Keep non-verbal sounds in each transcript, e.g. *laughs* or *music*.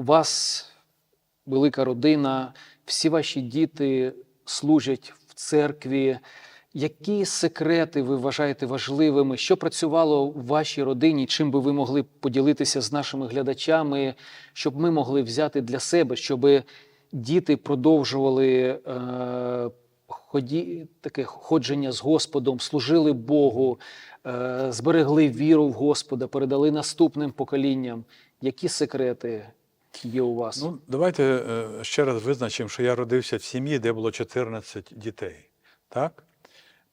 у вас велика родина, всі ваші діти служать в церкві. Які секрети ви вважаєте важливими? Що працювало в вашій родині? Чим би ви могли поділитися з нашими глядачами, щоб ми могли взяти для себе, щоб діти продовжували е, ході, таке ходження з Господом, служили Богу, е, зберегли віру в Господа, передали наступним поколінням? Які секрети є у вас? Ну, давайте е, ще раз визначимо, що я родився в сім'ї, де було 14 дітей. Так?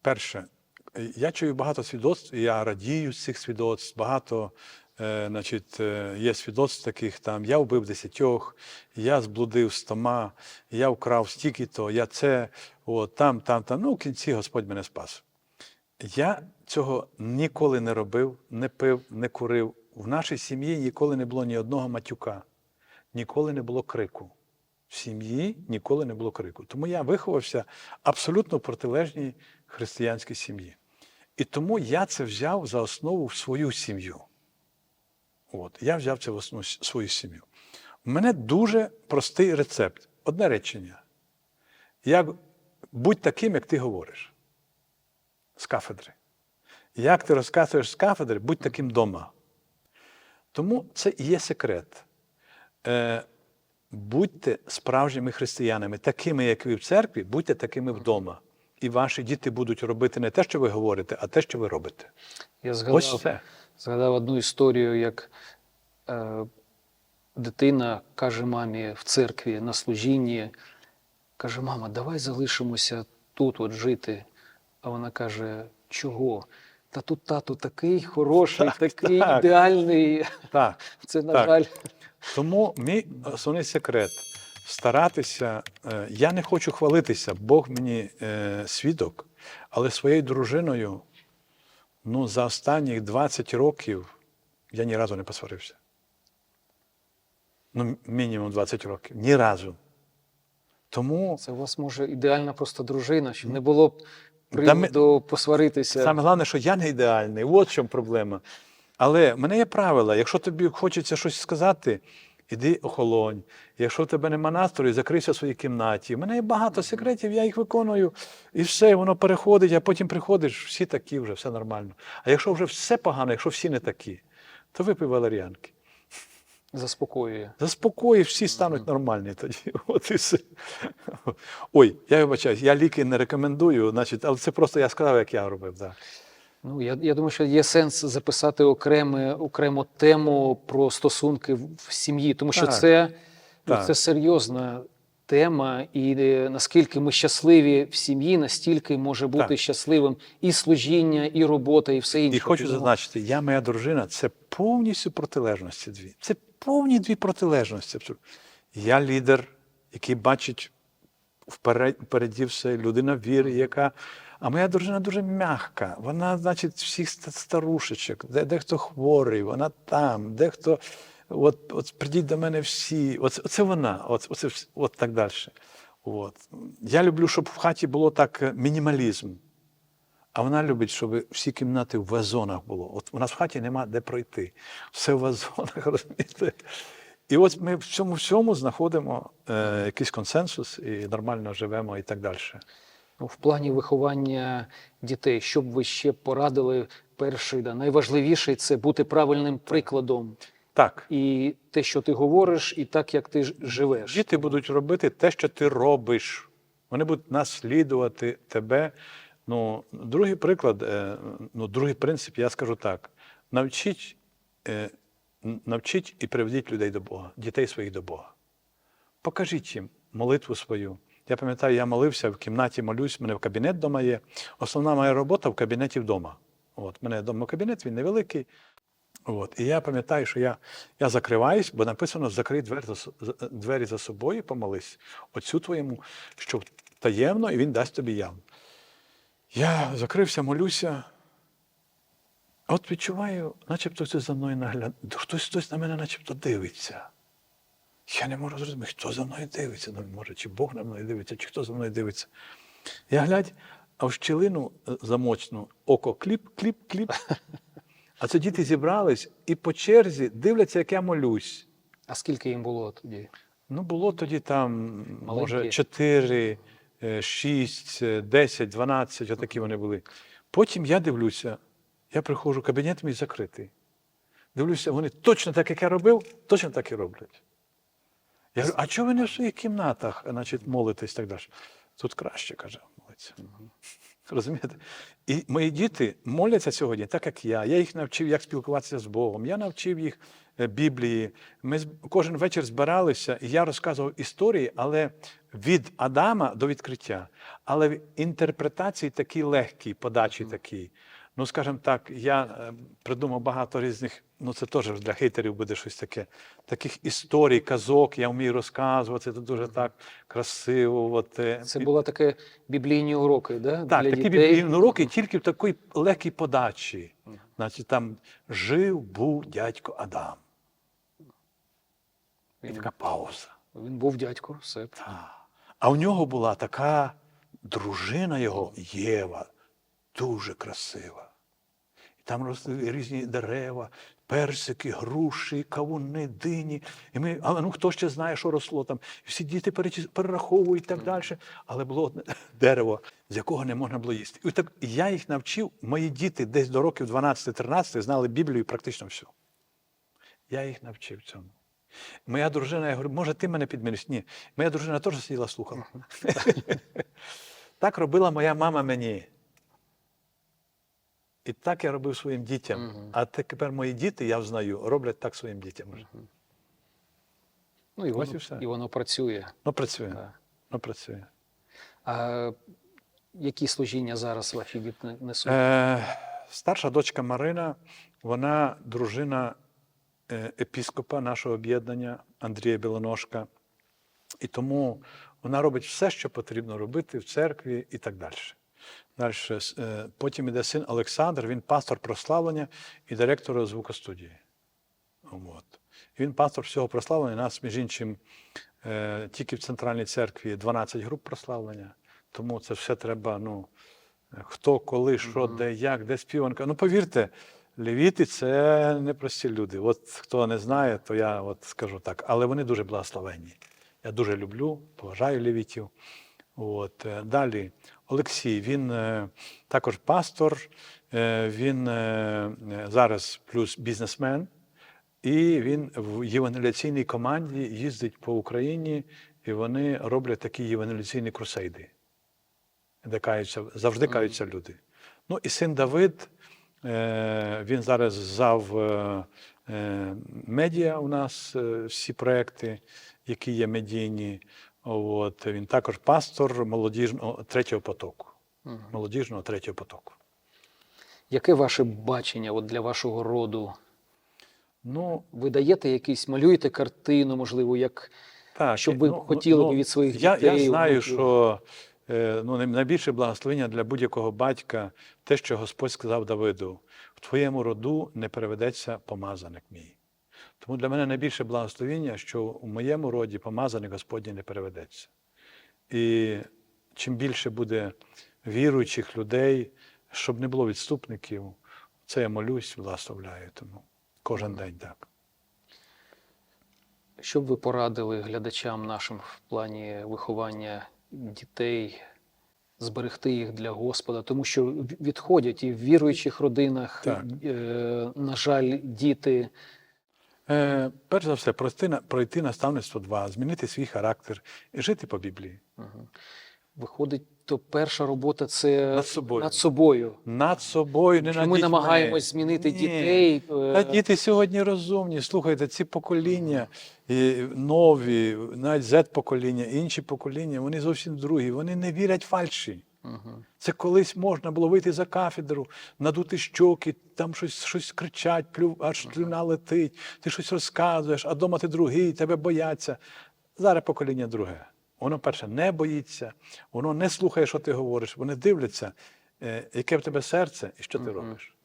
Перше, е, я чую багато свідоцтв, і я радію з цих свідоцтв. Багато е, значить, є свідоцтв таких там. Я вбив десятьох, я зблудив стома, я вкрав стільки-то, я це, от, там, там, там. Ну, в кінці Господь мене спас. Я цього ніколи не робив, не пив, не курив. В нашій сім'ї ніколи не було ні одного матюка, ніколи не було крику. В сім'ї ніколи не було крику. Тому я виховався абсолютно в протилежній християнській сім'ї. І тому я це взяв за основу в свою сім'ю. От, я взяв це в основу свою сім'ю. У мене дуже простий рецепт. Одне речення. Як, будь таким, як ти говориш з кафедри. Як ти розказуєш з кафедри, будь таким вдома. Тому це і є секрет. Е, будьте справжніми християнами, такими, як ви в церкві, будьте такими вдома. І ваші діти будуть робити не те, що ви говорите, а те, що ви робите. Я згадав, Ось все. згадав одну історію, як е, дитина каже мамі в церкві на служінні, каже: Мама, давай залишимося тут от жити. А вона каже: Чого? Та тут тато такий хороший, Так, такий так. ідеальний. Так. *laughs* Це, на Так. жаль, Тому мій основний секрет старатися. е, Я не хочу хвалитися, Бог мені е, свідок, але своєю дружиною ну, за останні 20 років я ні разу не посварився. Ну, мінімум 20 років. Ні разу. Тому це у вас може ідеальна просто дружина, щоб не було б Да ми- посваритися. Саме головне, що я не ідеальний, от в чому проблема. Але в мене є правила. Якщо тобі хочеться щось сказати, іди охолонь. Якщо в тебе нема настрою, закрийся в своїй кімнаті. У мене є багато секретів, я їх виконую, і все, воно переходить, а потім приходиш, всі такі вже, все нормально. А якщо вже все погано, якщо всі не такі, то випий валеріанки. Заспокоює. Заспокоїш, всі стануть нормальні тоді. *laughs* От і все. Ой, я вибачаюсь, я ліки не рекомендую, значить, але це просто я сказав, як я робив. Да. Ну, я, я думаю, що є сенс записати окреме, окрему тему про стосунки в сім'ї, тому що Так, це, ну, так. це серйозна тема, і е, наскільки ми щасливі в сім'ї, настільки може бути Так. щасливим і служіння, і робота, і все інше. І хочу зазначити, я, моя дружина, це повністю протилежності дві. Це повні дві протилежності. абсолютно. Я лідер, який бачить вперед, впереді все, людина віри, яка. А моя дружина дуже м'яка. Вона, значить, всіх старушечок, де, дехто хворий, вона там, дехто. От, от прийдіть до мене всі. Оце, оце вона, от, оце, от так далі. От. Я люблю, щоб в хаті було так е, мінімалізм. А вона любить, щоб всі кімнати в вазонах було. От у нас в хаті нема де пройти. Все в вазонах, *laughs* розумієте? І от ми в цьому всьому знаходимо е, якийсь консенсус і нормально живемо і так далі. Ну, в плані виховання дітей, що б ви ще порадили, перший, да, найважливіший це бути правильним прикладом. Так, І те, що ти говориш, і так, як ти живеш. діти будуть робити те, що ти робиш. Вони будуть наслідувати тебе. Ну, другий приклад, е, ну, другий принцип, я скажу так: навчіть, е, навчіть і приведіть людей до Бога, дітей своїх до Бога. Покажіть їм молитву свою. Я пам'ятаю, я молився в кімнаті, молюсь, в мене в кабінет вдома є. Основна моя робота в кабінеті вдома. От, у мене вдома кабінет, він невеликий. От, і я пам'ятаю, що я, я закриваюсь, бо написано: закрий двері за, двері за собою, помолись. Отцю твоєму, що таємно, і він дасть тобі явно. Я закрився, молюся. От відчуваю, начебто хтось за мною наглядає. Хтось, хтось на мене начебто дивиться. Я не можу зрозуміти, хто за мною дивиться. Ну, може, чи Бог на мною дивиться, чи хто за мною дивиться. Я глядь, а в щілину е, замочну око кліп, кліп, кліп. А це діти зібрались і по черзі дивляться, як я молюсь. А скільки їм було тоді? Ну, було тоді там, може, 4, 6, 10, 12, отакі вони були. Потім я дивлюся, я приходжу, кабінет мій закритий. Дивлюся, вони точно так, як я робив, точно так і роблять. Я говорю, а чого ви не в своїх кімнатах, значить, молитесь так далі? Тут краще, каже, молиться. Розумієте? І мої діти моляться сьогодні, так як я. Я їх навчив, як спілкуватися з Богом. Я навчив їх е, Біблії. Ми кожен вечір збиралися, і я розказував історії, але від Адама до відкриття. Але в інтерпретації такі легкі, подачі такі. Ну, скажімо так, я е, придумав багато різних, ну це теж для хейтерів буде щось таке. Таких історій, казок, я вмію розказувати, це дуже так красиво. От, е, Це були такі біблійні уроки, да? так, для такі дітей. біблійні уроки тільки в такій легкій подачі. Значить, там жив був дядько Адам. І така пауза. він був дядько, все. Та. А в нього була така дружина його Єва, дуже красива. І там різні дерева, персики, груші, кавуни, дині. І ми, а ну хто ще знає, що росло там? І всі діти перераховують і так далі. Але було одне *laughs* дерево, з якого не можна було їсти. І так я їх навчив, мої діти десь до років 12-13 знали Біблію практично всю. Я їх навчив цьому. Моя дружина, я говорю, може, ти мене підміниш? Ні. Моя дружина теж сиділа слухала. *laughs* так робила моя мама мені. І так я робив своїм дітям. Мгм. А тепер мої діти, я знаю, роблять так своїм дітям. вже. Ну, і воно, і воно працює. Ну, працює. Да. Ну, працює. А які служіння зараз ваші діти несуть? Е, старша дочка Марина, вона дружина е, епіскопа нашого об'єднання Андрія Білоножка. І тому вона робить все, що потрібно робити в церкві і так далі. Далі, е, потім іде син Олександр, він пастор прославлення і директор звукостудії. От. Він пастор всього прославлення. У Нас, між іншим, е, тільки в центральній церкві 12 груп прославлення. Тому це все треба, ну, хто, коли, що, де, як, де співанка. Ну, повірте, левіти це непрості люди. От хто не знає, то я от скажу так. Але вони дуже благословенні. Я дуже люблю, поважаю левітів. От. е, Далі Олексій, він е, також пастор, е, він зараз плюс бізнесмен, і він в євангеляційній команді їздить по Україні, і вони роблять такі євангеляційні крусейди, де каються, завжди каються люди. Ну і син Давид, він зараз зав медіа у нас, всі проекти, які є медійні. От, він також пастор молодіжного третього потоку. Мгм. Молодіжного третього потоку. Яке ваше бачення от для вашого роду? Ну, Ви даєте якийсь, малюєте картину, можливо, як Так, Що і- ви хотіли б від своїх я, дітей, Я знаю, онуків? що е, ну, найбільше благословення для будь-якого батька те, що Господь сказав Давиду: в твоєму роду не переведеться помазаник мій. Тому для мене найбільше благословення, що у моєму роді помазаник Господній не переведеться. І чим більше буде віруючих людей, щоб не було відступників, це я молюсь, благословляю тому. Кожен день так. що б ви порадили глядачам нашим в плані виховання дітей, зберегти їх для Господа, тому що відходять і в віруючих родинах, Так. е, на жаль, діти. Е, перш за все, пройти, на- пройти наставництво 2, змінити свій характер і жити по Біблії. Мгм. Виходить, то перша робота це Над собою. Над собою. Над собою, не Що над ми дітьми. намагаємось змінити Ні. дітей. Та е, діти сьогодні розумні. Слухайте, ці покоління і нові, навіть Z-покоління, інші покоління, вони зовсім другі. Вони не вірять фальші. Це колись можна було вийти за кафедру, надути щоки, там щось, щось кричать, плю, аж слюна летить, ти щось розказуєш, а дома ти другий, тебе бояться. Зараз покоління друге. Воно, перше, не боїться, воно не слухає, що ти говориш, вони дивляться, е, яке в тебе серце і що ти робиш.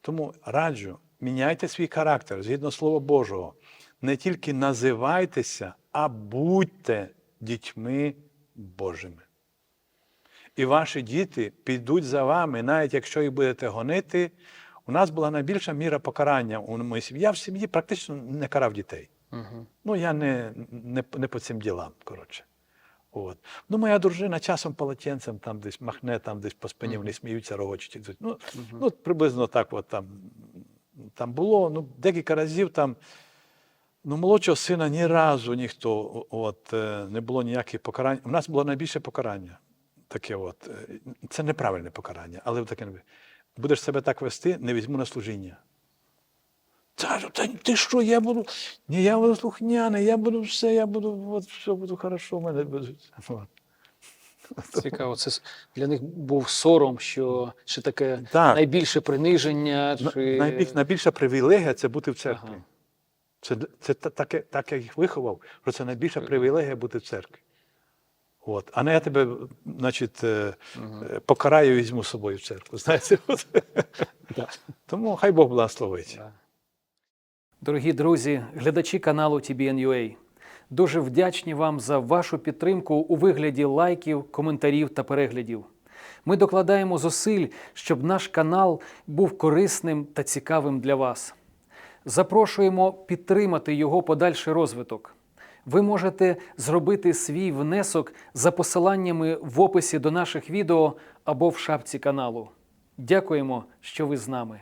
Тому раджу, міняйте свій характер згідно Слова Божого. Не тільки називайтеся, а будьте дітьми Божими. І ваші діти підуть за вами, навіть якщо їх будете гонити. У нас була найбільша міра покарання у моїй сім'ї. Я в сім'ї практично не карав дітей. Угу. Ну, я не, не, не по цим ділам, коротше. От. Ну, моя дружина часом полотенцем там десь махне, там десь по спині, вони сміються, рогочуть. Ну, ну, приблизно так от там, там було. Ну, декілька разів там. Ну, молодшого сина ні разу ніхто от, е, не було ніяких покарань. У нас було найбільше покарання. Таке от. е, Це неправильне покарання, але таке не будеш себе так вести, не візьму на служіння. Та, та ти що, я буду. Ні, я буду слухняний, я буду все, я буду, от, все буде хорошо, в мене буде. Цікаво, це для них був сором, що чи таке Так. найбільше приниження, чи Найбільш, найбільша привілегія це бути в церкві. Ага. Це, це та- таке, так я їх виховав, що це найбільша привілегія бути в церкві. От. А не я тебе, значить, е, покараю і візьму з собою в церкву. *laughs* Знаєте? От. Да. Тому хай Бог благословить. Да. Дорогі друзі, глядачі каналу TBN.UA, дуже вдячні вам за вашу підтримку у вигляді лайків, коментарів та переглядів. Ми докладаємо зусиль, щоб наш канал був корисним та цікавим для вас. Запрошуємо підтримати його подальший розвиток. Ви можете зробити свій внесок за посиланнями в описі до наших відео або в шапці каналу. Дякуємо, що ви з нами.